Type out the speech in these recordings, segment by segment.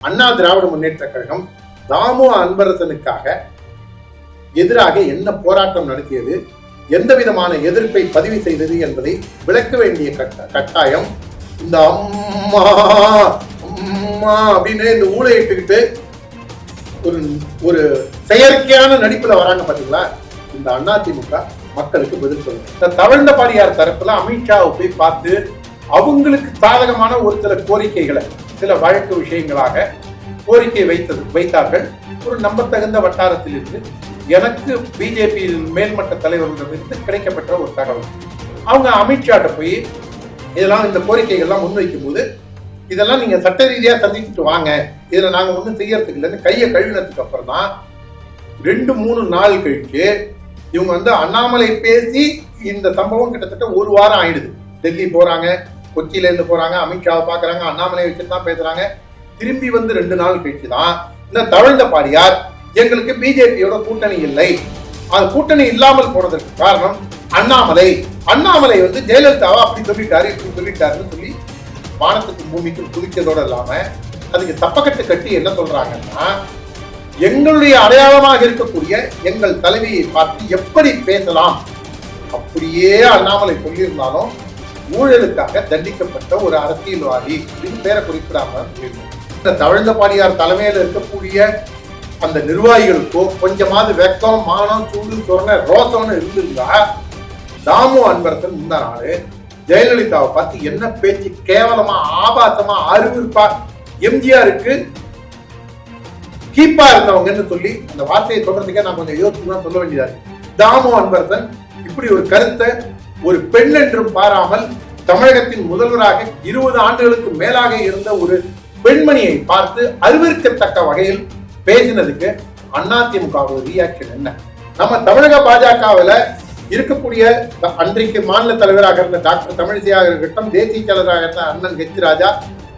அண்ணா திராவிட முன்னேற்ற கழகம் தாமு அன்பரசனுக்காக எதிராக என்ன போராட்டம் நடத்தியது எந்த விதமான எதிர்ப்பை பதிவு செய்தது என்பதை விளக்க வேண்டிய கட்ட- கட்டாயம். இந்த அம்மா அம்மா அப்படின்னு இந்த ஊழையிட்டுக்கிட்டு ஒரு ஒரு செயற்கையான நடிப்புல வராங்க பாத்தீங்களா? இந்த அதிமுக மக்களுக்கு பதில் சொல்லுங்க. இந்த தவழ்ந்த பாடியார் தரப்புல அமித்ஷாவை போய் பார்த்து அவங்களுக்கு சாதகமான ஒரு சில கோரிக்கைகளை சில வழக்கு விஷயங்களாக கோரிக்கை வைத்தது வைத்தார்கள். ஒரு நம்பத்தகுந்த வட்டாரத்தில் இருந்து எனக்கு பிஜேபி மேல்மட்ட தலைவர்களிடமிருந்து கிடைக்கப்பட்ட ஒரு தகவல். அவங்க அமித்ஷாட்ட போய் இதெல்லாம் இந்த கோரிக்கைகள்லாம் முன்வைக்கும் போது இதெல்லாம் நீங்க சட்ட ரீதியாக சந்திச்சுட்டு வாங்க. இதில் நாங்கள் ஒன்றும் செய்யறதுக்கு இல்லைன்னு கையை கழுவினதுக்கு அப்புறம் தான் ரெண்டு மூணு நாள் கழிச்சு இவங்க வந்து அண்ணாமலை பேசி இந்த சம்பவம் கிட்டத்தட்ட ஒரு வாரம் ஆயிடுது. டெல்லி போறாங்க கொச்சியில இருந்து போறாங்க அமித்ஷாவை பாக்குறாங்க அண்ணாமலை வச்சுட்டு தான் பேசுறாங்க. திரும்பி வந்து ரெண்டு நாள் கழிச்சு தான் இந்த தவழ்ந்த பாடியார் எங்களுக்கு பிஜேபியோட கூட்டணி இல்லை. அது கூட்டணி இல்லாமல் போனதற்கு காரணம் அண்ணாமலை. அண்ணாமலை வந்து ஜெயலலிதாவை அப்படி சொல்லிட்டாரு இப்படி சொல்லிட்டாருன்னு சொல்லி வானத்துக்கு பூமிக்கு குதிச்சதோட இல்லாம அதுக்கு தப்பக்கட்டு கட்டி என்ன சொல்றாங்கன்னா எங்களுடைய அடையாளமாக இருக்கக்கூடிய எங்கள் தலைவியை பார்த்து எப்படி பேசலாம்? அப்படியே அண்ணாமலை சொல்லியிருந்தாலும் ஊழலுக்காக தண்டிக்கப்பட்ட ஒரு அரசியல்வாதி. அப்படின்னு பேரை குறிப்பிடாம இந்த தவழ்ந்த பாடியார் தலைமையில் இருக்கக்கூடிய அந்த நிர்வாகிகளுக்கோ கொஞ்சமாவது வெக்கம் மானம் சூடு சொரண ரோசம்னு இருந்திருந்தா தாமு அன்பரசன் முந்தா நாள் ஜெயலலிதாவை பார்த்து என்ன பேச்சு கேவலமா ஆபாசமா அருவிருப்பா எம்ஜிஆருக்கு கீப்பா இருந்தவங்கன்னு சொல்லி அந்த வார்த்தையை சொல்றதுக்கே நான் கொஞ்சம் யோசிச்சு தான் சொல்ல வேண்டியதா தாமு அன்பரசன் இப்படி ஒரு கருத்தை ஒரு பெண் என்றும் பாராமல் தமிழகத்தின் முதல்வராக இருபது ஆண்டுகளுக்கு மேலாக இருந்த ஒரு பெண்மணியை பார்த்து அறிவிக்கத்தக்க வகையில் பேசினதுக்கு அதிமுகவோட ரியாக்ஷன் என்ன? நம்ம தமிழக பாஜகவில் இருக்கக்கூடிய அன்றைக்கு மாநில தலைவராக இருந்த டாக்டர் தமிழிசையாக இருக்கட்டும் தேசிய செயலராக இருந்த அண்ணன் ஹெச் ராஜா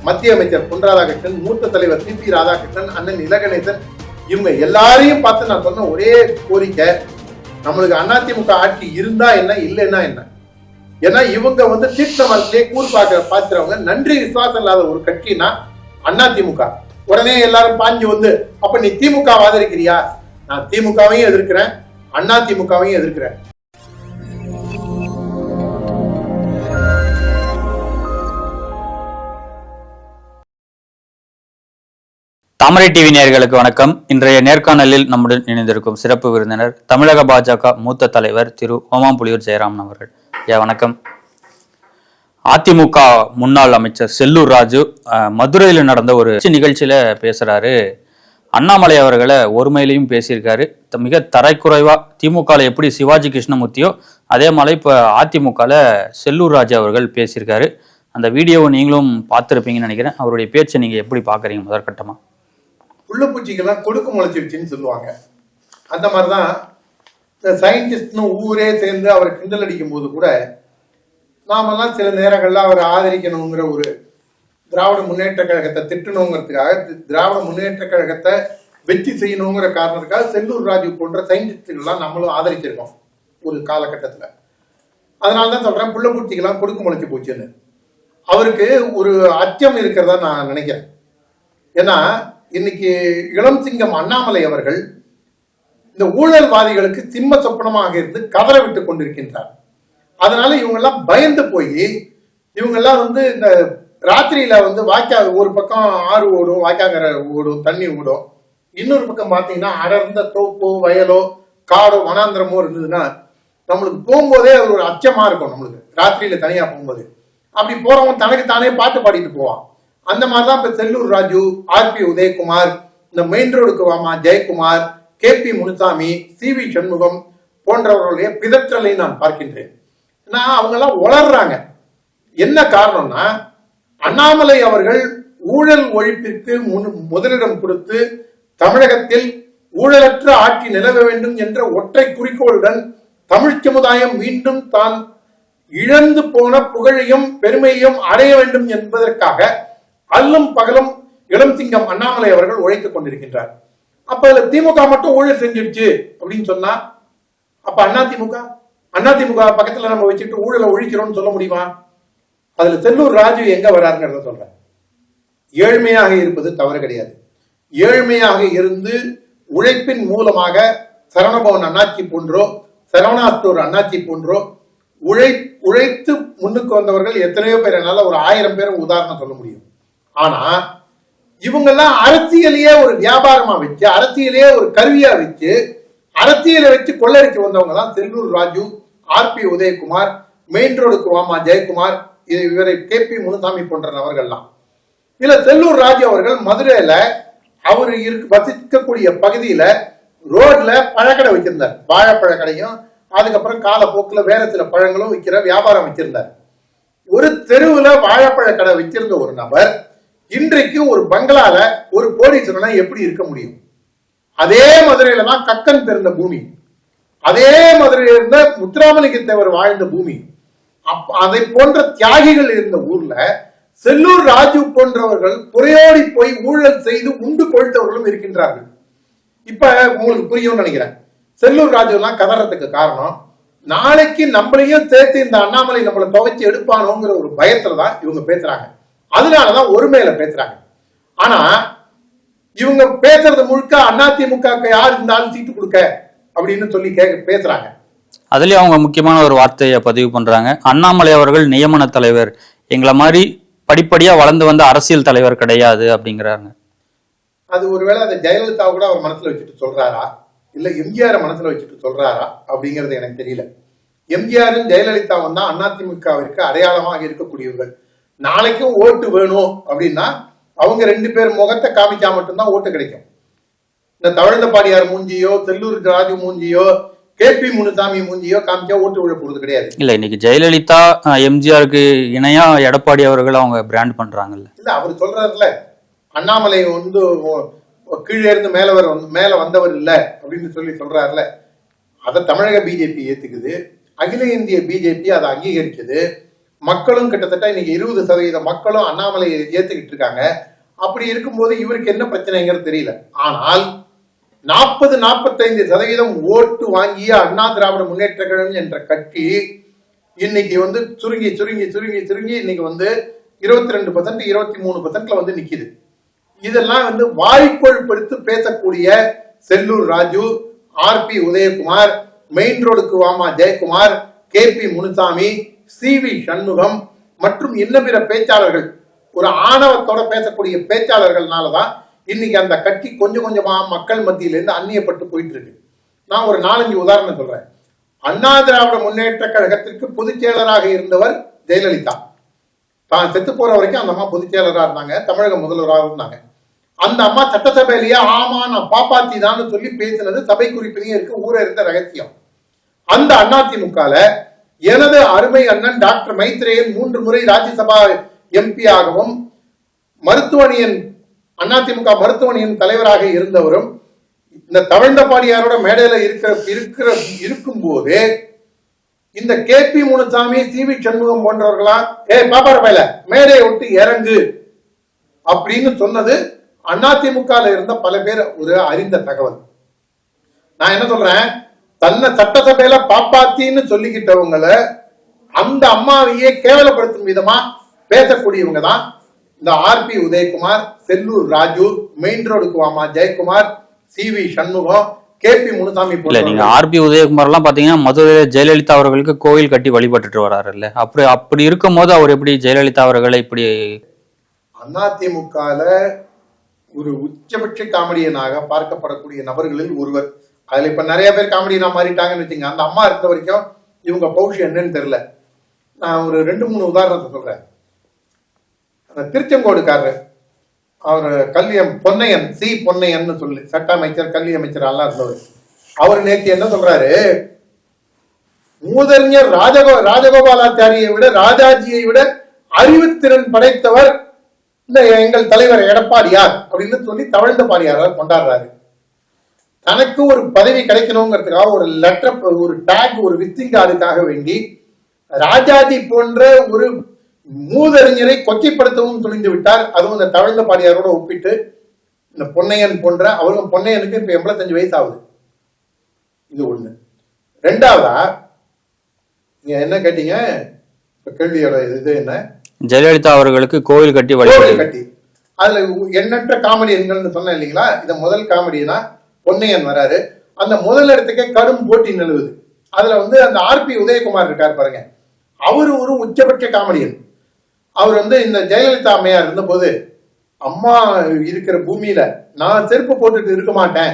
மத்திய அமைச்சர் பொன் ராதாகிருஷ்ணன் மூத்த தலைவர் சி பி ராதாகிருஷ்ணன் அண்ணன் இலகணேசன் இவங்க எல்லாரையும் பார்த்து நான் சொன்ன ஒரே கோரிக்கை நம்மளுக்கு அதிமுக ஆட்சி இருந்தா என்ன இல்லைன்னா என்ன? ஏன்னா இவங்க வந்து தீர்த்த மரத்திலே கூர் பார்க்க நன்றி விசுவாசம் இல்லாத ஒரு கட்சினா திமுக. உடனே எல்லாரும் பாஞ்சு வந்து அப்ப நீ திமுக ஆதரிக்கிறியா? நான் திமுகவையும் எதிர்க்கிறேன் அண்ணா திமுகவையும் எதிர்க்கிறேன். தாமரை டிவி நேயர்களுக்கு வணக்கம். இன்றைய நேர்காணலில் நம்முடன் இணைந்திருக்கும் சிறப்பு விருந்தினர் தமிழக பாஜக மூத்த தலைவர் திரு ஓமாம்புலியூர் ஜெயராமன் அவர்கள். ஐயா வணக்கம். அதிமுக முன்னாள் அமைச்சர் செல்லூர் ராஜு மதுரையில் நடந்த ஒரு நிகழ்ச்சியில பேசுகிறாரு அண்ணாமலை அவர்களை ஒருமையிலையும் பேசியிருக்காரு. த- மிக தரைக்குறைவா திமுகவில் எப்படி சிவாஜி கிருஷ்ணமூர்த்தியோ அதே மாதிரி இப்போ அதிமுகவில் செல்லூர் ராஜு அவர்கள் பேசியிருக்காரு. அந்த வீடியோவை நீங்களும் பார்த்துருப்பீங்கன்னு நினைக்கிறேன். அவருடைய பேச்சை நீங்கள் எப்படி பார்க்குறீங்க முதற்கட்டமாக உள்ள பூச்சிக்கெல்லாம் கொடுக்கு முளைச்சிருச்சுன்னு சொல்லுவாங்க. அந்த மாதிரி தான் இந்த சயின்டிஸ்ட்னு ஊரே சேர்ந்து அவர் கிண்டல் அடிக்கும் போது கூட நாமெல்லாம் சில நேரங்களில் அவரை ஆதரிக்கணுங்கிற ஒரு திராவிட முன்னேற்ற கழகத்தை திட்டணுங்கிறதுக்காக திராவிட முன்னேற்ற கழகத்தை வெற்றி செய்யணுங்கிற காரணத்துக்காக செல்லூர் ராஜு போன்ற சயின்டிஸ்டுகள்லாம் நம்மளும் ஆதரிச்சிருக்கோம் ஒரு காலகட்டத்தில். அதனால தான் சொல்கிறேன் புள்ளப்பூச்சிக்கெல்லாம் கொடுக்கு முளைச்சி போச்சுன்னு. அவருக்கு ஒரு அச்சம் இருக்கிறதா நான் நினைக்கிறேன். ஏன்னா இன்னைக்கு இளம் சிங்கம் அண்ணாமலை அவர்கள் இந்த ஊழல்வாதிகளுக்கு திம்ம சொப்பனமாக இருந்து கதற விட்டு கொண்டிருக்கின்றார். அதனால இவங்கெல்லாம் பயந்து போய் இவங்கெல்லாம் வந்து இந்த ராத்திரியில வந்து வாய்க்கா ஒரு பக்கம் ஆறு ஓடும் வாய்க்காங்கிற ஓடும் தண்ணி ஓடும். இன்னொரு பக்கம் பார்த்தீங்கன்னா அடர்ந்த தோப்போ வயலோ காடோ வனாந்திரமோ இருந்ததுன்னா நம்மளுக்கு போகும்போதே அது ஒரு அச்சமா இருக்கும் நம்மளுக்கு. ராத்திரியில தனியா போகும்போது. அப்படி போறவன் தனக்கு தானே பாட்டு பாடிட்டு போவான். அந்த மாதிரிதான் இப்ப செல்லூர் ராஜு ஆர் பி உதயகுமார் இந்த மெயின் ரோடுக்கு வாமா Jayakumar K P Munusamy C V Shanmugam போன்றவர்களுடைய பிதற்றலை நான் பார்க்கின்றேன். நான் அவங்கெல்லாம் வளர்றாங்க. என்ன காரணம்னா அண்ணாமலை அவர்கள் ஊழல் ஒழிப்பிற்கு முன்- முதலிடம் கொடுத்து தமிழகத்தில் ஊழலற்ற ஆட்சி நிலவ வேண்டும் என்ற ஒற்றை குறிக்கோளுடன் தமிழ் சமுதாயம் மீண்டும் தான் இழந்து போன புகழையும் பெருமையையும் அடைய வேண்டும் என்பதற்காக அல்லும் பகலும் இளம் சிங்கம் அண்ணாமலை அவர்கள் உழைத்துக் கொண்டிருக்கின்றார். அப்ப அதுல திமுக மட்டும் ஊழல் செஞ்சிடுச்சு அப்படின்னு சொன்னா அப்ப அண்ணா திமுக? அண்ணா திமுக பக்கத்துல நம்ம வச்சுட்டு ஊழலை ஒழிக்கிறோம்னு சொல்ல முடியுமா? அதுல செல்லூர் ராஜு எங்க வராருங்கிறத சொல்றேன். ஏழ்மையாக இருப்பது தவறு கிடையாது. ஏழ்மையாக இருந்து உழைப்பின் மூலமாக சரவணபவன் அண்ணாச்சி போன்றோ சரவணாத்தூர் அண்ணாச்சி போன்றோ உழை உழைத்து முன்னுக்கு வந்தவர்கள் எத்தனையோ பேர் என்னால ஒரு ஆயிரம் பேரும் உதாரணம் சொல்ல முடியும். ஆனா இவங்கெல்லாம் அரசியலையே ஒரு வியாபாரமா வச்சு அரசியலையே ஒரு கருவியா வச்சு அரசியலை வச்சு கொள்ளடிச்சு வந்தவங்க தான் Sellur Raju R P Udhayakumar main ரோடுக்கு வாமா ஜெயக்குமார் இது- இவரை கே பி முனுசாமி போன்ற நபர்கள்லாம். இதுல செல்லூர் ராஜு அவர்கள் மதுரையில அவர் இருக்கு வசிக்கக்கூடிய பகுதியில ரோட்ல பழக்கடை வச்சிருந்தார். வாழைப்பழ கடையும் அதுக்கப்புறம் காலப்போக்கில் வேற சில பழங்களும் விற்கிற வியாபாரம் வச்சிருந்தார். ஒரு தெருவில் வாழைப்பழ கடை வச்சிருந்த ஒரு நபர் இன்றைக்கு ஒரு பங்களால ஒரு கோடீஸ்வரனா எப்படி இருக்க முடியும்? அதே மதுரையில தான் கக்கன் பிறந்த பூமி. அதே மதுரையில இருந்த முத்துராமலிங்கத்தேவர் வாழ்ந்த பூமி. அப்ப அதை போன்ற தியாகிகள் இருந்த ஊர்ல செல்லூர் ராஜு போன்றவர்கள் புறையோடி போய் ஊழல் செய்து உண்டு கொழுத்தவர்களும் இருக்கின்றார்கள். இப்ப உங்களுக்கு புரியும்னு நினைக்கிறேன். செல்லூர் ராஜு எல்லாம் கதறதுக்கு காரணம். நாளைக்கு நம்மளையும் சேர்த்து இந்த அண்ணாமலை நம்மளை துவைச்சு எடுப்பானோங்கிற ஒரு பயத்துல தான் இவங்க பேசுறாங்க. அதனாலதான் ஒருமையில பேசுறாங்க. ஆனா இவங்க பேசுறது முழுக்க அதிமுக யார் இருந்தாலும் சீட்டு கொடுக்க அப்படின்னு சொல்லி கேட்க பேசுறாங்க. அதுலயும் அவங்க முக்கியமான ஒரு வார்த்தையை பதிவு பண்றாங்க. அண்ணாமலை அவர்கள் நியமன தலைவர். எங்களை மாதிரி படிப்படியா வளர்ந்து வந்த அரசியல் தலைவர் கிடையாது அப்படிங்கிறாங்க. அது ஒருவேளை அதை ஜெயலலிதா கூட அவர் மனசுல வச்சுட்டு சொல்றாரா? இல்ல எம்ஜிஆர் மனசுல வச்சுட்டு சொல்றாரா? அப்படிங்கிறது எனக்கு தெரியல. எம்ஜிஆரும் ஜெயலலிதாவும் தான் அதிமுகவிற்கு அடையாளமாக இருக்கக்கூடியவர்கள். நாளைக்கும் ஓட்டு வேணும் அப்படின்னா அவங்க ரெண்டு பேர் முகத்தை காமிச்சா மட்டும்தான் ஓட்டு கிடைக்கும். இந்த தவழ்ந்தபாடியார் மூஞ்சியோ செல்லூர் ராஜு மூஞ்சியோ கே பி முனுசாமி மூஞ்சியோ காமிச்சா ஓட்டு விழ போறது கிடையாது. இல்ல இன்னைக்கு ஜெயலலிதா எம்ஜிஆருக்கு இணையா எடப்பாடி அவர்கள் அவங்க பிராண்ட் பண்றாங்கல்ல. இல்ல அவர் சொல்றாருல அண்ணாமலை வந்து கீழே இருந்து மேல வர மேல வந்தவர் இல்ல அப்படின்னு சொல்லி சொல்றாருல அதை தமிழக பிஜேபி ஏத்துக்குது. அகில இந்திய பிஜேபி அதை அங்கீகரிக்குது. மக்களும் கிட்டத்தட்ட இன்னைக்கு இருபது சதவீத மக்களும் அண்ணாமலையை ஏத்துக்கிட்டு இருக்காங்க அப்படி இருக்கும்போது இவருக்கு என்ன பிரச்சனைங்கிறது தெரியல. ஆனால் நாற்பது நாற்பத்தைந்து சதவீதம் ஓட்டு வாங்கிய அண்ணா திராவிட முன்னேற்ற கழகம் என்ற கட்சி இன்னைக்கு வந்து சுருங்கி சுருங்கி சுருங்கி சுருங்கி இன்னைக்கு வந்து இருபத்தி ரெண்டு பர்சன்ட் இருபத்தி மூணு பர்சன்ட்ல வந்து நிக்குது. இதெல்லாம் வந்து வாய்க்கொழுப்படுத்து பேசக்கூடிய Sellur Raju R P Udhayakumar main ரோடுக்கு வாமா Jayakumar K P Munusamy C V Shanmugam மற்றும் இன்னும் பிற பேச்சாளர்கள். ஒரு ஆணவத்தோட பேசக்கூடிய பேச்சாளர்கள்னால தான் இன்னைக்கு அந்த கட்சி கொஞ்சம் கொஞ்சமா மக்கள் மத்தியிலேருந்து அந்நியப்பட்டு போயிட்டு இருக்கு நான் ஒரு நாலஞ்சு உதாரணம் சொல்றேன். அண்ணா திராவிட முன்னேற்ற கழகத்திற்கு பொதுச் செயலராக இருந்தவர் ஜெயலலிதா. தான் செத்து போற வரைக்கும் அந்த அம்மா பொதுச் இருந்தாங்க தமிழக முதல்வராக இருந்தாங்க. அந்த அம்மா சட்டசபையிலேயே ஆமா நான் பாப்பாத்தி தான் சொல்லி பேசினது சபை குறிப்பிலேயே இருக்கு ஊரே இருந்த ரகசியம். அந்த அதிமுகல எனது அருமை அண்ணன் டாக்டர் மைத்ரேயன் மூன்று முறை ராஜ்யசபா எம்பி ஆகவும் மருத்துவணியின் அதிமுக மருத்துவணியின் தலைவராக இருந்தவரும் இந்த தவழ்ந்தபாடியாரோட மேடையில இருக்கிற இருக்கிற இருக்கும்போது இந்த K P Munusamy C V Shanmugam போன்றவர்களா ஏ பாப்பார பையல மேடையை விட்டு இறங்கு அப்படின்னு சொன்னது அதிமுக இருந்த பல பேர் ஒரு அறிந்த தகவல். நான் என்ன சொல்றேன்? தன்னை சட்டசபையில பாப்பாத்தின்னு சொல்லிக்கிட்டவங்கள அந்த அம்மாவையே கேவலப்படுத்தும் விதமா பேசக்கூடியவங்க தான் இந்த R P Udhayakumar Sellur Raju main ரோடுக்கு வாமா Jayakumar C V Shanmugam K P Munusamy இல்ல நீங்க போன்றவங்க. ஆர்பி உதயகுமார் எல்லாம் பாத்தீங்கன்னா மதுரையில ஜெயலலிதா அவர்களுக்கு கோயில் கட்டி வழிபட்டுட்டு வராருல்ல அப்படி அப்படி இருக்கும் போது அவர் எப்படி ஜெயலலிதா அவர்களை இப்படி அதிமுகல ஒரு உச்சபட்ச காமெடியனாக பார்க்கப்படக்கூடிய நபர்களில் ஒருவர் அதுல இப்ப நிறைய பேர் காமெடியனா மாறிட்டாங்கன்னு வச்சுங்க அந்த அம்மா இருந்த வரைக்கும் இவங்க பௌஷ் என்னன்னு தெரியல. நான் ஒரு ரெண்டு மூணு உதாரணத்தை சொல்றேன். அந்த திருச்செங்கோடுக்காரர் அவர் கல்வியம் பொன்னையன் சி பொன்னையன்னு சொல்லி சட்ட அமைச்சர் கல்வி அமைச்சர் எல்லாம் இருந்தவர். அவர் நேற்று என்ன சொல்றாரு? மூதறிஞர் ராஜகோ ராஜகோபாலாச்சாரியை விட ராஜாஜியை விட அறிவுத்திறன் படைத்தவர் இந்த எங்கள் தலைவர் எடப்பாடியார் அப்படின்னு சொல்லி தவழ்ந்த பாடியார் கொண்டாடுறாரு. தனக்கு ஒரு பதவி கிடைக்கணுங்கிறதுக்காக ஒரு லெட்டர் ஒரு டேக் ஒரு வித்திங் கார்டுக்காக வேண்டி ராஜாஜி போன்ற ஒரு மூதறிஞரை கொச்சைப்படுத்தவும் துணிந்து விட்டார். அதுவும் இந்த தவழ்ந்த பாடியாரோட ஒப்பிட்டு இந்த பொன்னையன் போன்ற அவரும் பொன்னையனுக்கு இப்ப எண்பத்தஞ்சு வயசு ஆகுது இது ஒண்ணு. ரெண்டாவதா நீங்க என்ன கேட்டீங்க? இப்ப கேள்வியோட இது என்ன? ஜெயலலிதா அவர்களுக்கு கோயில் கட்டி கோவில் கட்டி. அதுல எண்ணற்ற காமெடியன்கள்னு சொன்னேன் இல்லைங்களா? இந்த முதல் காமெடினா பொன்னையன் வராரு. அந்த முதல் இடத்துக்கே கடும் போட்டி நிலவுது. அதுல வந்து அந்த ஆர்பி உதயகுமார் இருக்கார் பாருங்க. அவர் ஒரு உச்சபட்ச காமெடியன். அவர் வந்து இந்த ஜெயலலிதா அம்மையார் இருந்தபோது அம்மா இருக்கிற பூமியில நான் செருப்பு போட்டுட்டு இருக்க மாட்டேன்.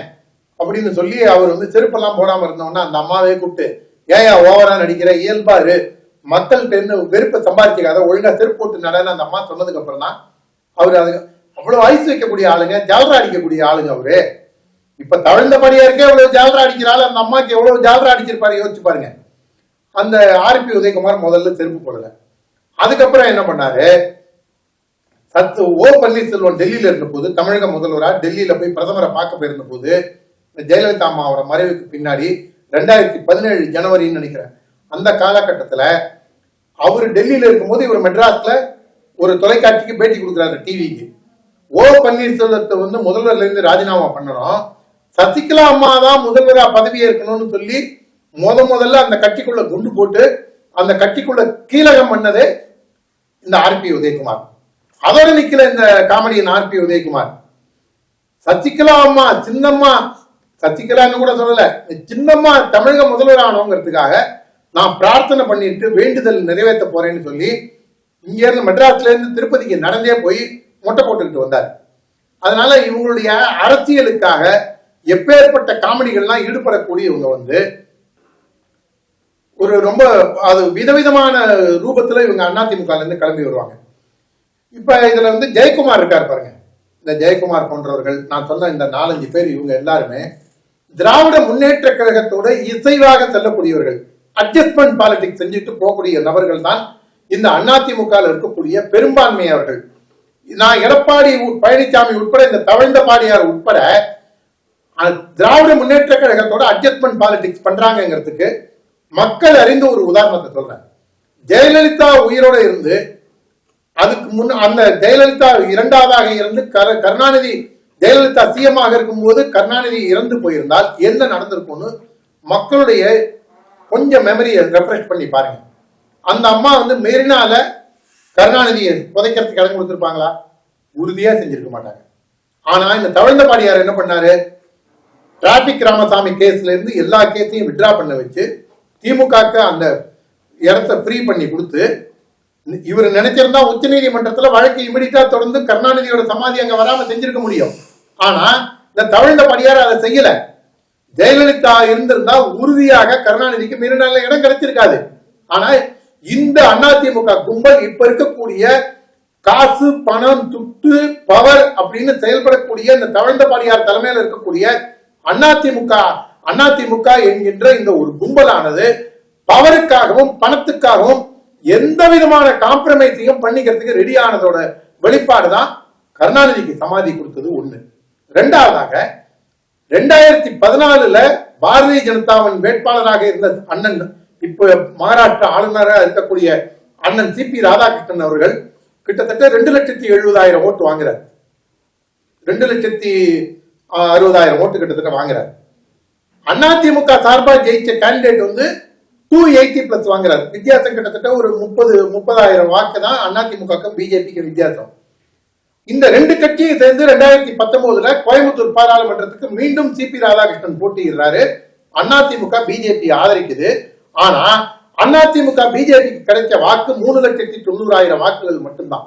அப்படின்னு சொல்லி அவர் வந்து செருப்பெல்லாம் போடாம இருந்தோம்னா அந்த அம்மாவே கூப்பிட்டு ஏயா ஓவரா நடிக்கிற இயல்பாரு மக்கள்கிட்ட இருந்து வெறுப்பை சம்பாதிக்காத ஒழுங்கா செருப்பு போட்டு நடன்னு அந்த அம்மா சொன்னதுக்கு அப்புறம் தான் அவர் அது அவ்வளவு ஐஸ் வைக்கக்கூடிய ஆளுங்க ஜாலரா அடிக்கக்கூடிய ஆளுங்க அவரு. இப்ப தவிழ்ந்தபடியா இருக்க இவ்வளவு ஜாலரா அடிக்கிறாள் அந்த அம்மாக்கு எவ்வளவு ஜாலரா அடிச்சிருப்பாரு யோசிச்சு பாருங்க. அந்த ஆர்பி உதயகுமார் முதல்ல செருப்பு போடல. அதுக்கப்புறம் என்ன பண்ணாரு? சத்து ஓ பன்னீர்செல்வம் டெல்லியில இருந்த போது தமிழக முதல்வரா டெல்லியில போய் பிரதமரை பார்க்க போயிருந்த போது இந்த ஜெயலலிதா அவரை மறைவுக்கு பின்னாடி ரெண்டாயிரத்தி பதினேழு ஜனவரின்னு நினைக்கிறேன். அந்த காலகட்டத்துல அவர் டெல்லியில இருக்கும்போது இவர் மெட்ராஸ்ல ஒரு தொலைக்காட்சிக்கு பேட்டி கொடுக்குறாரு டிவிக்கு. ஓ பன்னீர்செல்வத்தை வந்து முதல்வர்ல இருந்து ராஜினாமா பண்ணணும். சசிகலா அம்மா தான் முதல்வரா பதவி ஏற்கணும்னு சொல்லி முத முதல்ல அந்த கட்சிக்குள்ள குண்டு போட்டு அந்த கட்சிக்குள்ள கீழகம் பண்ணதே இந்த ஆர்பி உதயகுமார். அதோட நிக்கல இந்த காமெடியின் ஆர்பி உதயகுமார். சசிகலா அம்மா சின்னம்மா சசிகலான்னு கூட சொல்லல சின்னம்மா தமிழக முதல்வர் ஆனவங்கிறதுக்காக நான் பிரார்த்தனை பண்ணிட்டு வேண்டுதல் நிறைவேற்ற போறேன்னு சொல்லி இங்க இருந்து மெட்ராஸ்ல இருந்து திருப்பதிக்கு நடந்தே போய் மொட்டை போட்டுக்கிட்டு வந்தார். அதனால இவங்களுடைய அரசியலுக்காக எப்பேற்பட்ட காமெடிகள்லாம் ஈடுபடக்கூடியவங்க வந்து ஒரு ரொம்ப அது விதவிதமான ரூபத்துல இவங்க அதிமுக இருந்து கிளம்பி வருவாங்க. இப்ப இதுல வந்து ஜெயக்குமார் இருக்கார் பாருங்க. இந்த ஜெயக்குமார் போன்றவர்கள் நான் சொன்ன இந்த நாலஞ்சு பேர் இவங்க எல்லாருமே திராவிட முன்னேற்ற கழகத்தோட இசைவாக செல்லக்கூடியவர்கள். அட்ஜஸ்ட்மெண்ட் பாலிடிக்ஸ் செஞ்சுட்டு போகக்கூடிய நபர்கள் தான் இந்த அதிமுக இருக்கக்கூடிய பெரும்பான்மையவர்கள் நான் எடப்பாடி பழனிசாமி உட்பட இந்த தவழ்ந்த பாடியார் உட்பட திராவிட முன்னேற்ற கழகத்தோட அட்ஜஸ்ட்மெண்ட் பாலிடிக்ஸ் பண்றாங்கிறதுக்கு மக்கள் அறிந்த ஒரு உதாரணத்தை சொல்றேன். ஜெயலலிதா உயிரோட இருந்து அதுக்கு முன்ன அந்த ஜெயலலிதா இரண்டாவதாக இருந்து கரு கருணாநிதி ஜெயலலிதா சீஎமாக இருக்கும்போது கருணாநிதி இறந்து போயிருந்தால் என்ன நடந்திருக்கும்னு மக்களுடைய கொஞ்சம் மெமரியை ரெஃப்ரெஷ் பண்ணி பாருங்க. அந்த அம்மா வந்து மெரினால கருணாநிதியை புதைக்கிறதுக்கு இடம் கொடுத்துருப்பாங்களா? உறுதியா செஞ்சிருக்க மாட்டாங்க. ஆனா இந்த தவழ்ந்த பாடியார் என்ன பண்ணாரு? டிராபிக் ராமசாமி கேஸ்ல இருந்து எல்லா கேஸையும் விட்ரா பண்ண வச்சு திமுகக்கு அந்த இடத்த ஃப்ரீ பண்ணி கொடுத்து இவர் நினைச்சிருந்தா உச்ச நீதிமன்றத்துல வழக்கு இமிடியா தொடர்ந்து கருணாநிதியோட சமாதி அங்க வராம செஞ்சிருக்க முடியும். ஆனா இந்த தமிழ்ந்த படியார் அதை செய்யல. ஜெயலலிதா இருந்திருந்தா உறுதியாக கருணாநிதிக்கு மீறினால இடம் கிடைச்சிருக்காது. ஆனா இந்த அதிமுக கும்பல் இப்ப இருக்கக்கூடிய காசு பணம் துட்டு பவர் அப்படின்னு செயல்படக்கூடிய இந்த தவழ்ந்த பாடியார் தலைமையில் இருக்கக்கூடிய அதிமுக அதிமுக என்கின்ற இந்த ஒரு கும்பலானது பவருக்காகவும் பணத்துக்காகவும் எந்த விதமான காம்ப்ரமைஸையும் பண்ணிக்கிறதுக்கு ரெடி ஆனதோட வெளிப்பாடு தான் கருணாநிதிக்கு சமாதி கொடுத்தது ஒண்ணு. ரெண்டாவதாக ரெண்டாயிரத்தி பதினாலுல பாரதிய ஜனதாவின் வேட்பாளராக இருந்த அண்ணன் இப்ப மகாராஷ்டிரா ஆளுநராக இருக்கக்கூடிய அண்ணன் சி பி ராதாகிருஷ்ணன் அவர்கள் கிட்டத்தட்ட ரெண்டு லட்சத்தி எழுபதாயிரம் ஓட்டு வாங்குறார். ரெண்டு லட்சத்தி அறுபதாயிரம் ஓட்டு கிட்டத்தட்ட வாங்குறாரு. அதிமுக சார்பா ஜெயிச்ச கேண்டிடேட் வந்து டூ எயிட்டி பிளஸ் வாங்குறாரு. வித்தியாசம் கிட்டத்தட்ட ஒரு முப்பது முப்பதாயிரம் வாக்கு தான் அதிமுகக்கும் பிஜேபிக்கு வித்தியாசம். இந்த ரெண்டு கட்சியும் சேர்ந்து ரெண்டாயிரத்தி பத்தொன்பதுல கோயம்புத்தூர் பாராளுமன்றத்துக்கு மீண்டும் சிபி ராதாகிருஷ்ணன் போட்டியிடுறாரு. அதிமுக பிஜேபி ஆதரிக்குது. ஆனா அதிமுக பிஜேபிக்கு கிடைச்ச வாக்கு மூணு லட்சத்தி தொண்ணூறாயிரம் வாக்குகள் மட்டும்தான்.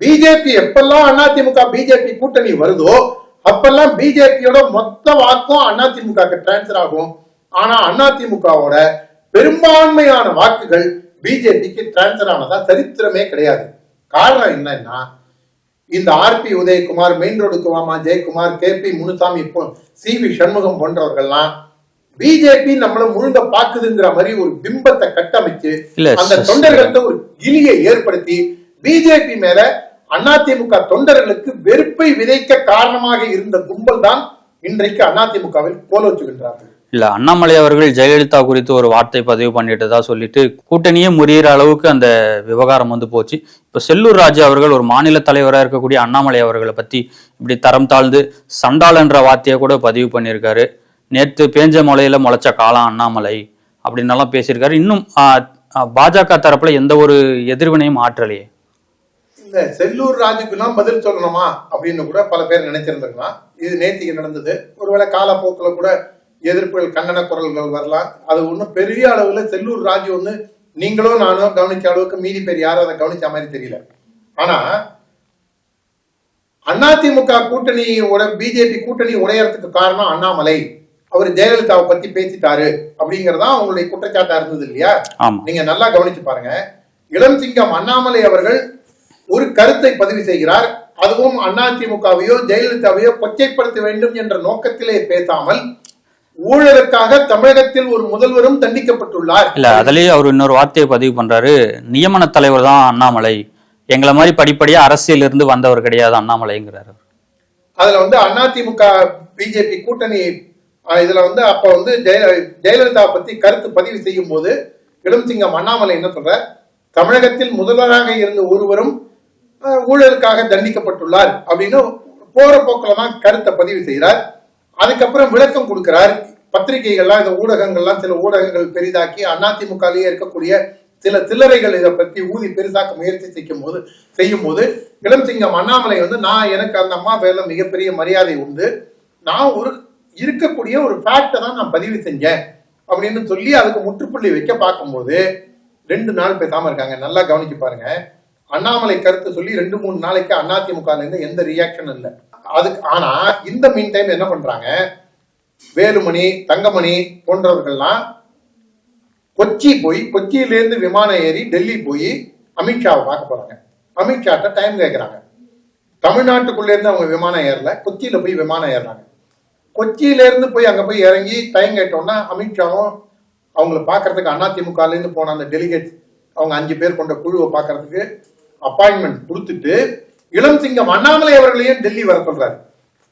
பிஜேபி எப்பெல்லாம் அதிமுக பிஜேபி கூட்டணி வருதோ அப்பெல்லாம் பிஜேபியோட மொத்த வாக்கும் அதிமுக டிரான்ஸ்பர் ஆகும். ஆனா அதிமுகவோட பெரும்பான்மையான வாக்குகள் பிஜேபிக்கு டிரான்ஸ்பர் ஆனதா சரித்திரமே கிடையாது. காரணம் என்னன்னா இந்த RP Udhayakumar main road குவாமா Jayakumar K P Munusamy C V Shanmugam போன்றவர்கள்லாம் BJP நம்மள முழுங்க பாக்குதுங்கிற மாதிரி ஒரு பிம்பத்தை கட்டமைச்சு அந்த தொண்டர்கள்ட்ட ஒரு இனியை ஏற்படுத்தி பிஜேபி மேல அதிமுக தொண்டர்களுக்கு வெறுப்பை விதைக்க காரணமாக இருந்த கும்பல் தான் இன்றைக்கு அதிமுகவில் கோலோச்சுகின்றார்கள். இல்ல அண்ணாமலை அவர்கள் ஜெயலலிதா குறித்து ஒரு வார்த்தை பதிவு பண்ணிட்டதா சொல்லிட்டு கூட்டணியே முறியிற அளவுக்கு அந்த விவகாரம் வந்து போச்சு. இப்ப செல்லூர் ராஜா அவர்கள் ஒரு மாநில தலைவராக இருக்கக்கூடிய அண்ணாமலை அவர்களை பத்தி இப்படி தரம் தாழ்ந்து சண்டால் என்ற வார்த்தையை கூட பதிவு பண்ணியிருக்காரு. நேற்று பேஞ்ச மலையில முளைச்ச காலம் அண்ணாமலை அப்படின்னெல்லாம் பேசியிருக்காரு. இன்னும் பாஜக தரப்புல எந்த ஒரு எதிர்வினையும் ஆற்றலையே. இந்த செல்லூர் ராஜுக்கெல்லாம் பதில் சொல்லணுமா அப்படின்னு கூட பல பேர் நினைச்சிருந்திருக்கலாம். இது நேத்திக்கு நடந்தது. ஒருவேளை காலப்போக்கில் கூட எதிர்ப்புகள் கண்டன குரல்கள் வரலாம். அது ஒன்றும் பெரிய அளவுல செல்லூர் ராஜு வந்து நீங்களும் நானும் கவனிச்ச அளவுக்கு மீதி பேர் யாரும் அதை கவனிச்ச மாதிரி தெரியல. ஆனா அதிமுக கூட்டணி பிஜேபி கூட்டணி உடையறதுக்கு காரணம் அண்ணாமலை. அவர் ஜெயலலிதாவை பத்தி பேசிட்டாரு அப்படிங்கறதா அவங்களுடைய குற்றச்சாட்டா இருந்தது இல்லையா? நீங்க நல்லா கவனிச்சு பாருங்க. இளம் சிங்கம் அண்ணாமலை அவர்கள் ஒரு கருத்தை பதிவு செய்கிறார். அதுவும் அதிமுகவையோ ஜெயலலிதாவையோ கொச்சைப்படுத்த வேண்டும் என்ற நோக்கத்திலே பேசாமல் ஊழலுக்காக தமிழகத்தில் ஒரு முதல்வரும் தண்டிக்கப்பட்டுள்ளார். இல்ல அதுலயே அவர் இன்னொரு வார்த்தையை பதிவு பண்றாரு. நியமன தலைவர் தான் அண்ணாமலை. எங்களை மாதிரி படிப்படியா அரசியல் இருந்து வந்தவர் கிடையாது அண்ணாமலைங்கிறாரு அதுல வந்து அதிமுக பிஜேபி கூட்டணி இதுல வந்து அப்ப வந்து ஜெய ஜெயலலிதா பத்தி கருத்து பதிவு செய்யும் போது இளம்சிங்கம் அண்ணாமலை என்ன சொல்ற தமிழகத்தில் முதல்வராக இருந்த ஒருவரும் ஊழலுக்காக தண்டிக்கப்பட்டுள்ளார் அப்படின்னு போற போக்கில தான் கருத்தை பதிவு செய்கிறார் அதுக்கப்புறம் விளக்கம் கொடுக்கிறார். பத்திரிகைகள்லாம் இந்த ஊடகங்கள்லாம் சில ஊடகங்கள் பெரிதாக்கி அதிமுகலேயே இருக்கக்கூடிய சில சில்லறைகள் இதை பற்றி ஊதி பெரிதாக்க முயற்சி செய்யும் போது செய்யும் போது இளம்சிங்கம் அண்ணாமலை வந்து நான் எனக்கு அந்த அம்மா மேல மிகப்பெரிய மரியாதை உண்டு. நான் ஒரு இருக்கக்கூடிய ஒரு ஃபேக்டை தான் நான் பதிவு செஞ்சேன். அப்படின்னு சொல்லி அதுக்கு முற்றுப்புள்ளி வைக்க பார்க்கும்போது ரெண்டு நாள் பேசாம இருக்காங்க. நல்லா கவனிச்சு பாருங்க. அண்ணாமலை கருத்து சொல்லி ரெண்டு மூணு நாளைக்கு அதிமுக இருந்து எந்த ரியாக்ஷன் இல்லை. அதுக்கு ஆனா இந்த மீன் டைம் என்ன பண்றாங்க? வேலுமணி தங்கமணி போன்றவர்கள்லாம் கொச்சி போய் கொச்சியிலேருந்து விமானம் ஏறி டெல்லி போய் அமித்ஷாவை பார்க்க போறாங்க. அமித்ஷாட்ட டைம் கேட்கிறாங்க தமிழ்நாட்டுக்குள்ளேருந்து அவங்க விமானம் ஏறல கொச்சியில போய் விமானம் ஏறுறாங்க. கொச்சியிலேருந்து போய் அங்க போய் இறங்கி டைம் கேட்டோம்னா அமித்ஷாவும் அவங்கள பார்க்கறதுக்கு அதிமுகலேருந்து போன அந்த டெலிகேட்ஸ் அவங்க அஞ்சு பேர் கொண்ட குழுவை பார்க்கறதுக்கு அப்பாயின்மெண்ட் கொடுத்துட்டு இளம் சிங்கம் அண்ணாமலை அவர்களையும் டெல்லி வர சொல்றாரு?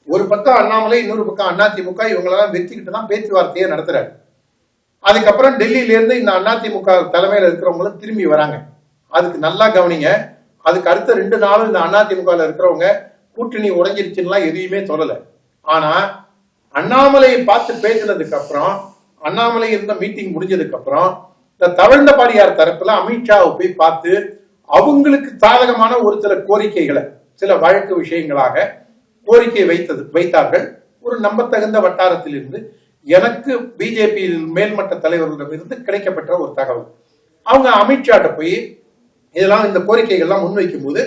ஒரு பக்கம் அண்ணாமலை இன்னொரு பக்கம் அதிமுக இவங்களெல்லாம் வெற்றிக்கிட்டு தான் பேச்சுவார்த்தையை நடத்துறாரு. அதுக்கப்புறம் டெல்லியில இருந்து இந்த அதிமுக தலைமையில இருக்கிறவங்களும் திரும்பி வராங்க. அதுக்கு நல்லா கவனிங்க. அதுக்கு அடுத்த ரெண்டு நாளும் இந்த அதிமுக இருக்கிறவங்க கூட்டணி உடைஞ்சிருச்சுன்னா எதையுமே சொல்லல. ஆனா அண்ணாமலையை பார்த்து பேசினதுக்கு அப்புறம் அண்ணாமலை இருந்த மீட்டிங் முடிஞ்சதுக்கு அப்புறம் இந்த தவழ்ந்தபாடியார் தரப்புல அமித்ஷாவை போய் பார்த்து அவங்களுக்கு சாதகமான ஒரு சில கோரிக்கைகளை சில வழக்கு விஷயங்களாக கோரிக்கை வைத்தது வைத்தார்கள். ஒரு நம்பத்தகுந்த வட்டாரத்திலிருந்து எனக்கு பிஜேபி மேல்மட்ட தலைவர்களிடமிருந்து கிடைக்கப்பட்ட ஒரு தகவல். அவங்க அமித்ஷாட்ட போய் இதெல்லாம் இந்த கோரிக்கைகள்லாம் முன்வைக்கும் போது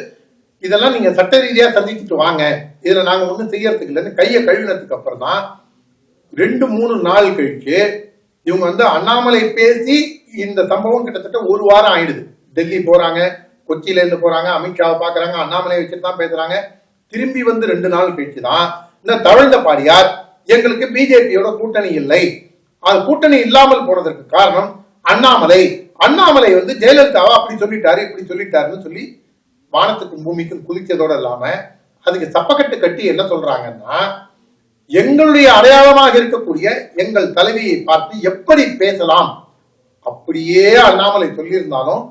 இதெல்லாம் நீங்க சட்ட ரீதியா சந்திச்சுட்டு வாங்க. இதுல நாங்க ஒன்றும் செய்யறதுக்கு இல்லைன்னு கையை கழுவினதுக்கு அப்புறம் தான் ரெண்டு மூணு நாள் கழிச்சு இவங்க வந்து அண்ணாமலை பேசி இந்த சம்பவம் கிட்டத்தட்ட ஒரு வாரம் ஆயிடுது. டெல்லி போறாங்க கொச்சியில இருந்து போறாங்க அமித்ஷாவை பாக்குறாங்க அண்ணாமலை வச்சுட்டு தான் பேசுறாங்க. திரும்பி வந்து ரெண்டு நாள் கழிச்சு தான் இந்த தவழ்ந்த பாடியார் எங்களுக்கு பிஜேபியோட கூட்டணி இல்லை. அது கூட்டணி இல்லாமல் போனதற்கு காரணம் அண்ணாமலை. அண்ணாமலை வந்து ஜெயலலிதாவை அப்படி சொல்லிட்டாரு இப்படி சொல்லிட்டாருன்னு சொல்லி வானத்துக்கும் பூமிக்கும் குதிச்சதோட இல்லாம அதுக்கு சப்பக்கட்டு கட்டி என்ன சொல்றாங்கன்னா எங்களுடைய அடையாளமாக இருக்கக்கூடிய எங்கள் தலைவியை பார்த்து எப்படி பேசலாம்? அப்படியே அண்ணாமலை சொல்லியிருந்தாலும்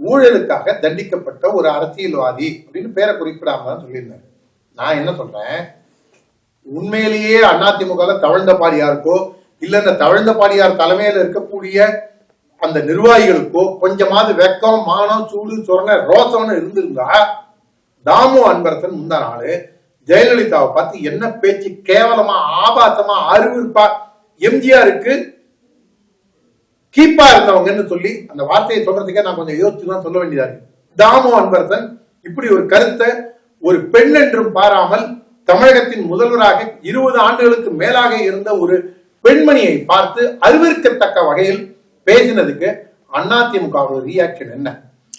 ஊழலுக்காக தண்டிக்கப்பட்ட ஒரு அரசியல்வாதி அப்படின்னு பேரை குறிப்பிடாம தான் சொல்லியிருந்தாரு. நான் என்ன சொல்றேன்? உண்மையிலேயே அதிமுக தவழ்ந்த பாடியாருக்கோ இல்ல இந்த தவழ்ந்த பாடியார் தலைமையில இருக்கக்கூடிய அந்த நிர்வாகிகளுக்கோ கொஞ்சமாவது வெக்கம் மானம் சூடு சொரண ரோசம்னு இருந்திருந்தா தாமு அன்பரசன் முந்தா நாள் ஜெயலலிதாவை பார்த்து என்ன பேச்சு கேவலமா ஆபாசமா அருவிருப்பா எம்ஜிஆருக்கு கீப்பா இருந்தவங்கன்னு சொல்லி அந்த வார்த்தையை சொல்றதுக்கே நான் கொஞ்சம் யோசிச்சு தான் சொல்ல வேண்டியதா இருக்கு. தாமு அன்பரசன் இப்படி ஒரு கருத்தை ஒரு பெண் என்றும் பாராமல் தமிழகத்தின் முதல்வராக இருபது ஆண்டுகளுக்கு மேலாக இருந்த ஒரு பெண்மணியை பார்த்து அறிவிற்கத்தக்க வகையில் பேசினதுக்கு அதிமுக ரியாக்ஷன் என்ன?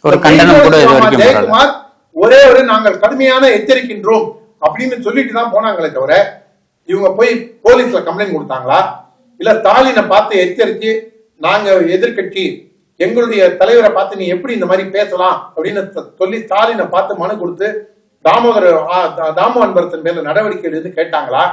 ஒரு. ஜெயக்குமார் ஒரே ஒரு நாங்கள் கடுமையான எச்சரிக்கின்றோம் அப்படின்னு சொல்லிட்டு தான் போனாங்களே தவிர இவங்க போய் போலீஸ்ல கம்ப்ளைண்ட் கொடுத்தாங்களா? இல்ல ஸ்டாலினை பார்த்து எச்சரிச்சு நாங்க எதிர்க்கட்சி எங்களுடைய தலைவரை பார்த்து நீ எப்படி இந்த மாதிரி பேசலாம் அப்படின்னு சொல்லி ஸ்டாலினை பார்த்து மனு கொடுத்து தாமோதர தாமு அன்பரசன் மேல நடவடிக்கை எடுத்து கேட்டாங்களா?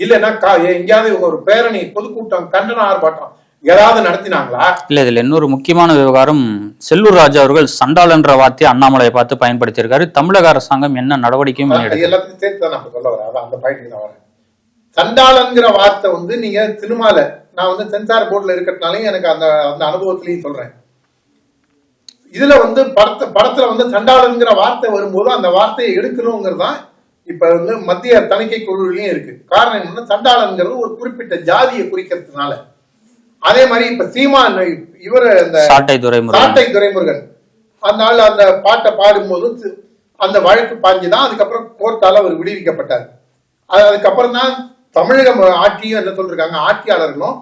இல்லைன்னா எங்கேயாவது இவங்க ஒரு பேரணி பொதுக்கூட்டம் கண்டன ஆர்ப்பாட்டம் ஏதாவது நடத்தினாங்களா? இல்ல இதுல இன்னொரு முக்கியமான விவகாரம் செல்லூர் ராஜு அவர்கள் சண்டாளன்ற வார்த்தையை அண்ணாமலையை பார்த்து பயன்படுத்தியிருக்காரு. தமிழக அரசாங்கம் என்ன நடவடிக்கையும் எல்லாத்தையும் சேர்த்து தான் நான் சொல்ல அதான் அந்த பாயிண்ட் நான் வரேன். சண்டாளங்கிற வார்த்தை வந்து நீங்க சினிமால நான் வந்து சென்சார் போர்டுல இருக்கிறதுனாலையும் எனக்கு அந்த அந்த அனுபவத்திலையும் சொல்றேன். இதுல வந்து படத்த படத்துல வந்து சண்டாளன்ங்கிற வார்த்தை வரும்போது அந்த வார்த்தையை எடுக்கணுங்கிறது தான் இப்ப வந்து மத்திய தணிக்கை குழுவிலையும் இருக்கு. காரணம் என்னன்னா சண்டாளன்ங்கிறது ஒரு குறிப்பிட்ட ஜாதியை குறிக்கிறதுனால. அதே மாதிரி இப்ப சீமான் இவர் இந்த சாட்டை துரைமுருகன். சாட்டை துரைமுருகன். அதனால அந்த பாட்டை பாடும்போது அந்த வழக்கு பாஞ்சுதான் அதுக்கப்புறம் கோர்ட்டால அவர் விடுவிக்கப்பட்டார். அது- அதுக்கப்புறம் தான் தமிழக ஆட்சியும் என்ன சொல்லிருக்காங்க? ஆட்சியாளர்களும்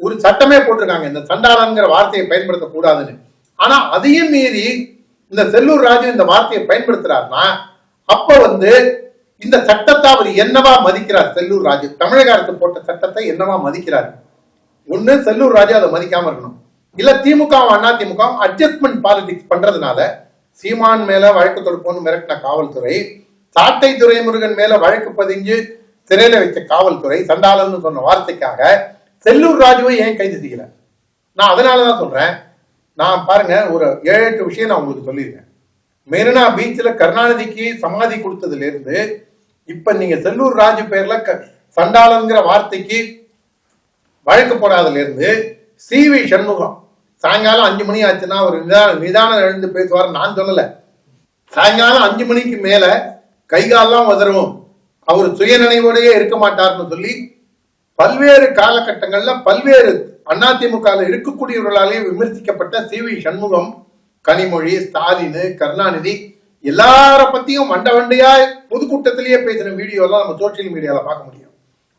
ஒரு சட்டமே போட்டிருக்காங்க. இந்த சண்டாளங்கிற வார்த்தையை பயன்படுத்தக்கூடாதுன்னு. ஆனா அதையும் மீறி இந்த செல்லூர் ராஜு இந்த வார்த்தையை பயன்படுத்துறாருன்னா அப்ப வந்து இந்த சட்டத்தை அவர் என்னவா மதிக்கிறார் செல்லூர் ராஜு தமிழக அரசு போட்ட சட்டத்தை என்னவா மதிக்கிறார்? ஒண்ணு செல்லூர் ராஜு அதை மதிக்காம இருக்கணும். இல்ல திமுக அண்ணா திமுக அட்ஜஸ்ட்மெண்ட் பாலிடிக்ஸ் பண்றதுனால சீமான் மேல வழக்கு தொடுப்போன்னு மிரட்டின காவல்துறை சாட்டை துரைமுருகன் மேல வழக்கு பதிஞ்சு சிறையில வைத்த காவல்துறை சண்டாளன்னு சொன்ன வார்த்தைக்காக செல்லூர் ராஜுவை ஏன் கைது செய்யல? நான் அதனாலதான் சொல்றேன். நான் பாருங்க ஒரு ஏழு எட்டு விஷயம் நான் உங்களுக்கு சொல்லியிருக்கேன். மெரினா பீச்ல கருணாநிதிக்கு சமாதி கொடுத்ததுல இருந்து இப்ப நீங்க செல்லூர் ராஜு பேர்ல க- சண்டாளன்கிற வார்த்தைக்கு வழக்கு போடாதுல இருந்து சி வி சண்முகம் சாயங்காலம் அஞ்சு மணி ஆச்சுன்னா அவர் நிதான நிதானம் எழுந்து பேசுவார் நான் சொல்லல. சாயங்காலம் அஞ்சு மணிக்கு மேல கை காலெல்லாம் அவர் சுயநினைவோடயே இருக்க மாட்டார்னு சொல்லி பல்வேறு காலகட்டங்கள்ல பல்வேறு அதிமுக இருக்கக்கூடியவர்களாலேயே விமர்சிக்கப்பட்ட சி வி சண்முகம் கனிமொழி ஸ்டாலின் கருணாநிதி எல்லார பத்தியும் வண்ட வண்டையா பொதுக்கூட்டத்திலேயே பேசின வீடியோ எல்லாம் நம்ம சோசியல் மீடியால பார்க்க முடியும்.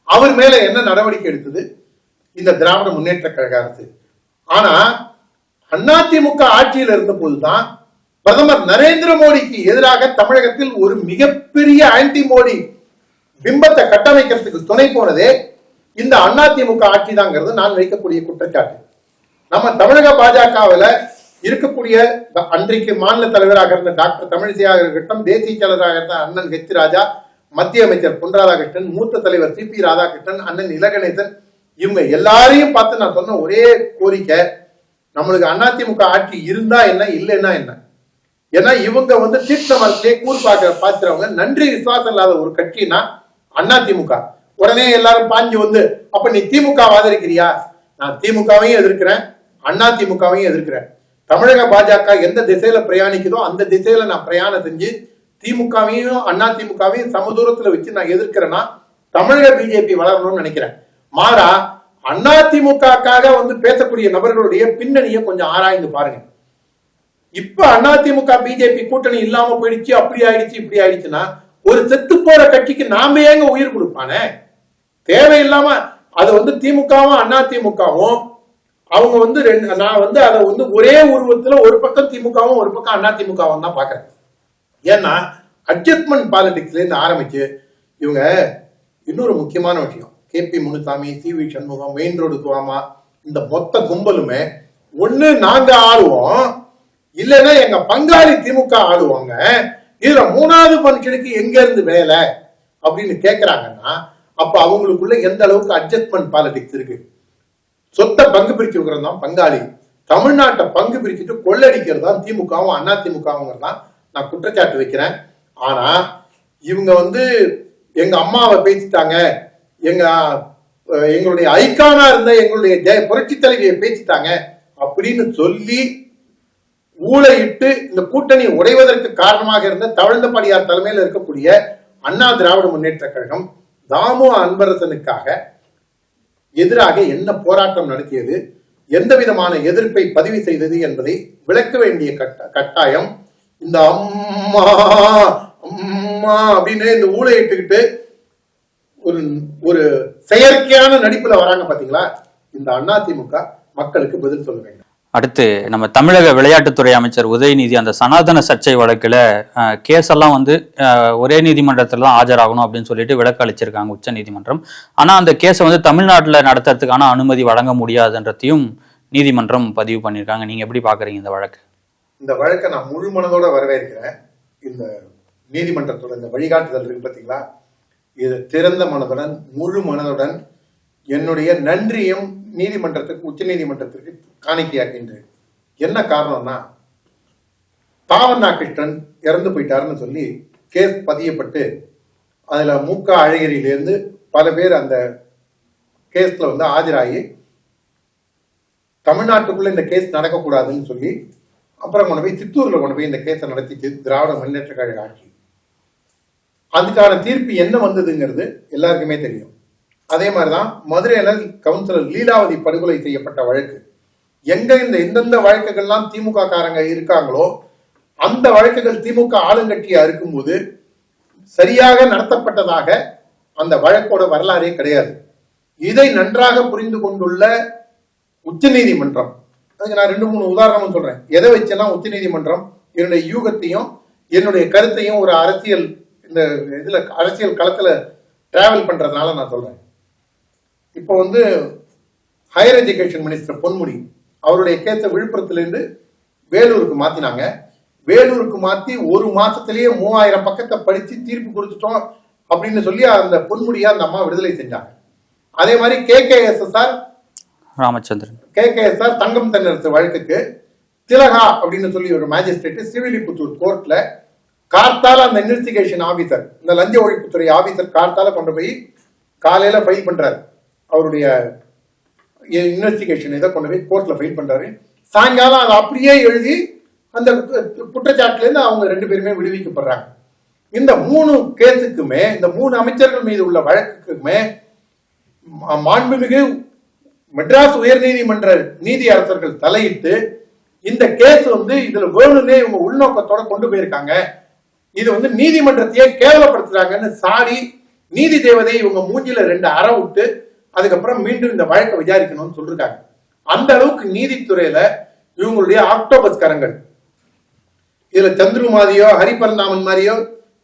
அவர் மேல என்ன நடவடிக்கை எடுத்தது? இந்த திராவிட முன்னேற்ற கழக அரசு ஆனா அதிமுக ஆட்சியில் இருந்த போதுதான் பிரதமர் நரேந்திர மோடிக்கு எதிராக தமிழகத்தில் ஒரு மிகப்பெரிய ஆன்டி மோடி பிம்பத்தை கட்டமைக்கிறதுக்கு துணை போனதே இந்த அதிமுக ஆட்சி தாங்கிறது நான் வைக்கக்கூடிய குற்றச்சாட்டு. நம்ம தமிழக பாஜகவில் இருக்கக்கூடிய அன்றைக்கு மாநில தலைவராக இருந்த டாக்டர் தமிழிசையாக இருக்கட்டும் தேசிய செயலராக இருந்த அண்ணன் ஹெச் ராஜா மத்திய அமைச்சர் பொன் ராதாகிருஷ்ணன் மூத்த தலைவர் சி பி ராதாகிருஷ்ணன் அண்ணன் இலகணேசன் இவங்க எல்லாரையும் பார்த்து நான் சொன்ன ஒரே கோரிக்கை நம்மளுக்கு அதிமுக ஆட்சி இருந்தா என்ன இல்லைன்னா என்ன? ஏன்னா இவங்க வந்து தீர்த்த மரத்திலே கூறு பார்க்க பாத்துறவங்க நன்றி விசுவாசம் இல்லாத ஒரு கட்சினா அண்ணா திமுக. உடனே எல்லாரும் பாஞ்சு வந்து அப்ப நீ திமுக ஆதரிக்கிறியா? நான் திமுகவையும் எதிர்க்கிறேன் அண்ணா திமுகவையும் எதிர்க்கிறேன். தமிழக பாஜக எந்த திசையில பிரயாணிக்குதோ அந்த திசையில நான் பிரயாணம் செஞ்சு திமுகவையும் அண்ணா திமுகவையும் சமதூரத்துல வச்சு நான் எதிர்க்கிறேன்னா தமிழக பிஜேபி வளரணும்னு நினைக்கிறேன். மாறா அண்ணா திமுகக்காக வந்து பேசக்கூடிய நபர்களுடைய பின்னணியை கொஞ்சம் ஆராய்ந்து பாருங்க. இப்ப அதிமுக பிஜேபி கூட்டணி இல்லாம போயிடுச்சு அப்படி ஆயிடுச்சு இப்படி ஆயிடுச்சுன்னா ஒரு செத்து போற கட்சிக்கு நாம ஏங்க உயிர் கொடுப்பானே? தேவையில்லாம அதை வந்து திமுகவும் அண்ணா திமுகவும் அவங்க வந்து ரெண்டு நான் வந்து அதை வந்து ஒரே உருவத்துல ஒரு பக்கம் திமுகவும் ஒரு பக்கம் அண்ணா திமுகவும் தான் பாக்குறேன் ஏன்னா அட்ஜஸ்ட்மெண்ட் பாலிடிக்ஸ்ல இருந்து ஆரம்பிச்சு இவங்க இன்னொரு முக்கியமான விஷயம். K P Munusamy C V Shanmugam main road துவாமா இந்த மொத்த கும்பலுமே ஒண்ணு நாங்க ஆடுவோம் இல்லைன்னா எங்க பங்காளி திமுக ஆடுவாங்க இதுல மூணாவது மனுஷனுக்கு எங்க இருந்து வேலை? அப்படின்னு கேக்குறாங்கன்னா அப்ப அவங்களுக்குள்ள எந்த அளவுக்கு அட்ஜஸ்ட்மெண்ட் பாலிடிக்ஸ் இருக்கு? சொத்தை பங்கு பிரிச்சு வைக்கிறது தான் பங்காளி. தமிழ்நாட்டை பங்கு பிரிச்சுட்டு கொள்ளடிக்கிறது தான் திமுகவும் அண்ணா திமுகவும் தான் நான் குற்றச்சாட்டு வைக்கிறேன். ஆனா இவங்க வந்து எங்க அம்மாவை பேசிட்டாங்க. எங்க எங்களுடைய ஐக்கானா இருந்த எங்களுடைய ஜெய புரட்சி தலைவியை பேசிட்டாங்க. அப்படின்னு சொல்லி ஊழையிட்டு இந்த கூட்டணி உடைவதற்கு காரணமாக இருந்த தவழ்ந்தபடியார் தலைமையில் இருக்கக்கூடிய அண்ணா திராவிட முன்னேற்ற கழகம் தாமு அன்பரசனுக்காக எதிராக என்ன போராட்டம் நடத்தியது எந்த விதமான எதிர்ப்பை பதிவு செய்தது என்பதை விளக்க வேண்டிய கட்ட கட்டாயம். இந்த அம்மா அம்மா அப்படின்னு இந்த ஊழையிட்டுக்கிட்டு ஒரு ஒரு செயற்கையான நடிப்புல வராங்க பாத்தீங்களா? இந்த அதிமுக மக்களுக்கு பதில் சொல்ல வேண்டும். அடுத்து நம்ம தமிழக விளையாட்டுத்துறை அமைச்சர் உதயநிதி அந்த சனாதன சர்ச்சை வழக்கில் கேஸெல்லாம் கேஸ் எல்லாம் வந்து ஒரே நீதிமன்றத்தில் தான் ஆஜராகணும் அப்படின்னு சொல்லிட்டு விலக்கு அளிச்சிருக்காங்க உச்ச நீதிமன்றம். ஆனால் அந்த கேஸை வந்து தமிழ்நாட்டில் நடத்துறதுக்கான அனுமதி வழங்க முடியாதுன்றதையும் நீதிமன்றம் பதிவு பண்ணியிருக்காங்க. நீங்க எப்படி பார்க்குறீங்க இந்த வழக்கு? இந்த வழக்கை நான் முழு மனதோட வரவேற்கிறேன். இந்த நீதிமன்றத்தோட இந்த வழிகாட்டுதல் இருக்கு பார்த்தீங்களா இது திறந்த மனதுடன் முழு மனதுடன் என்னுடைய நன்றியும் நீதிமன்றத்துக்கு உச்ச நீதிமன்றத்திற்கு காணிக்கையாக்கின்றேன். என்ன காரணம்னா பாவண்ணா கிருஷ்ணன் இறந்து போயிட்டாருன்னு சொல்லி கேஸ் பதியப்பட்டு அதில் மூக்க அழகிரியிலேருந்து பல பேர் அந்த கேஸில் வந்து ஆஜராகி தமிழ்நாட்டுக்குள்ள இந்த கேஸ் நடக்கக்கூடாதுன்னு சொல்லி அப்புறம் கொண்டு போய் சித்தூரில் கொண்டு போய் இந்த கேஸை நடத்திச்சு திராவிட முன்னேற்ற கழக ஆட்சி அதுக்கான தீர்ப்பு என்ன வந்ததுங்கிறது எல்லாருக்குமே தெரியும். அதே மாதிரிதான் மதுரையில கவுன்சிலர் லீலாவதி படுகொலை செய்யப்பட்ட வழக்கு. எங்க இந்த எந்தெந்த வழக்குகள்லாம் திமுக காரங்க இருக்காங்களோ அந்த வழக்குகள் திமுக ஆளுங்கட்சியா இருக்கும்போது சரியாக நடத்தப்பட்டதாக அந்த வழக்கோட வரலாறே கிடையாது. இதை நன்றாக புரிந்து கொண்டுள்ள உச்சநீதிமன்றம் அதுக்கு நான் ரெண்டு மூணு உதாரணம் சொல்றேன். எதை வச்செல்லாம் உச்சநீதிமன்றம் என்னுடைய யூகத்தையும் என்னுடைய கருத்தையும் ஒரு அரசியல் இந்த இதுல அரசியல் களத்துல டிராவல் பண்றதுனால நான் சொல்றேன். இப்போ வந்து ஹையர் எஜுகேஷன் மினிஸ்டர் பொன்முடி அவருடைய கேஸை விழுப்புரத்திலிருந்து வேலூருக்கு மாத்தினாங்க. வேலூருக்கு மாத்தி ஒரு மாசத்திலேயே மூவாயிரம் பக்கத்தை படிச்சு தீர்ப்பு கொடுத்துட்டோம் அப்படின்னு சொல்லி அந்த பொன்முடியா அந்த அம்மா விடுதலை செஞ்சாங்க. அதே மாதிரி K K S S R Ramachandran. K K S R Thangam Thennarasu வழக்குக்கு திலகா அப்படின்னு சொல்லி ஒரு மேஜிஸ்ட்ரேட் சிவிலிபுத்தூர் கோர்ட்ல கார்த்தால அந்த இன்வெஸ்டிகேஷன் ஆபீசர் இந்த லஞ்ச ஒழிப்புத்துறை ஆபீசர் கார்த்தால கொண்டு போய் காலையில ஃபைல் பண்றாரு. அவருடைய இன்வெஸ்டிகேஷன் இதை கொண்டு போய் கோர்ட்ல ஃபைல் பண்றாரு. சாயங்காலம் அதை அப்படியே எழுதி அந்த குற்றச்சாட்டுல இருந்து அவங்க ரெண்டு பேருமே விடுவிக்கப்படுறாங்க. இந்த மூணு கேஸுக்குமே இந்த மூணு அமைச்சர்கள் மீது உள்ள வழக்குக்குமே மாண்புமிகு மெட்ராஸ் உயர்நீதிமன்ற நீதி அரசர்கள் தலையிட்டு இந்த கேஸ் வந்து இதுல வேணும்னே இவங்க உள்நோக்கத்தோட கொண்டு போயிருக்காங்க. இது வந்து நீதிமன்றத்தையே கேவலப்படுத்துறாங்கன்னு சாடி நீதி தேவதை இவங்க மூஞ்சில ரெண்டு அற விட்டு அதுக்கப்புறம் மீண்டும் இந்த வழக்கை விசாரிக்கணும்னு சொல்லிருக்காங்க. அந்த அளவுக்கு நீதித்துறையில இவங்களுடைய ஆக்டோபஸ் கரங்கள். இதுல சந்துரு மாதிரியோ ஹரிபரந்தாமன் மாதிரியோ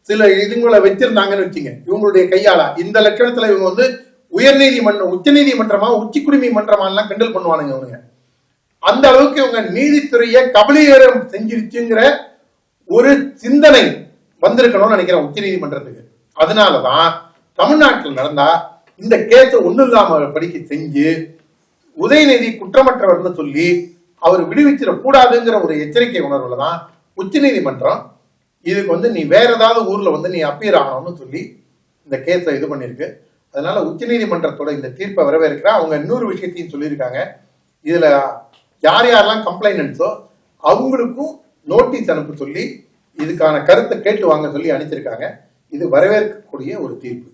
சில இதுங்களை வச்சிருந்தாங்கன்னு வச்சுங்க. இவங்களுடைய கையாளா? இந்த லட்சணத்துல இவங்க வந்து உயர்நீதிமன்றம் உச்ச நீதிமன்றமா உச்சி குடிமை மன்றமா எல்லாம் கிண்டல் பண்ணுவானுங்க இவங்க அந்த அளவுக்கு இவங்க நீதித்துறையை கபலீகரம் செஞ்சிருச்சுங்கிற ஒரு சிந்தனை வந்திருக்கணும்னு நினைக்கிறேன் உச்ச நீதிமன்றத்துக்கு அதனாலதான் தமிழ்நாட்டில் நடந்தா இந்த கேஸை ஒண்ணும் இல்லாம படிக்க செஞ்சு உதயநிதி குற்றமற்றவர்னு சொல்லி அவர் விடுவிச்சிட கூடாதுங்கிற ஒரு எச்சரிக்கை உணர்வுல தான் உச்சநீதிமன்றம் இதுக்கு வந்து நீ வேற ஏதாவது ஊர்ல வந்து நீ அப்பீர் ஆகணும்னு சொல்லி இந்த கேஸை இது பண்ணிருக்கு அதனால உச்சநீதிமன்றத்தோட இந்த தீர்ப்பை வரவேற்கிற அவங்க இன்னொரு விஷயத்தையும் சொல்லியிருக்காங்க. இதுல யார் யாரெல்லாம் கம்ப்ளைண்டோ அவங்களுக்கும் நோட்டீஸ் அனுப்ப சொல்லி இதுக்கான கருத்தை கேட்டு வாங்க சொல்லி அனுப்பிச்சிருக்காங்க இது வரவேற்கக்கூடிய ஒரு தீர்ப்பு.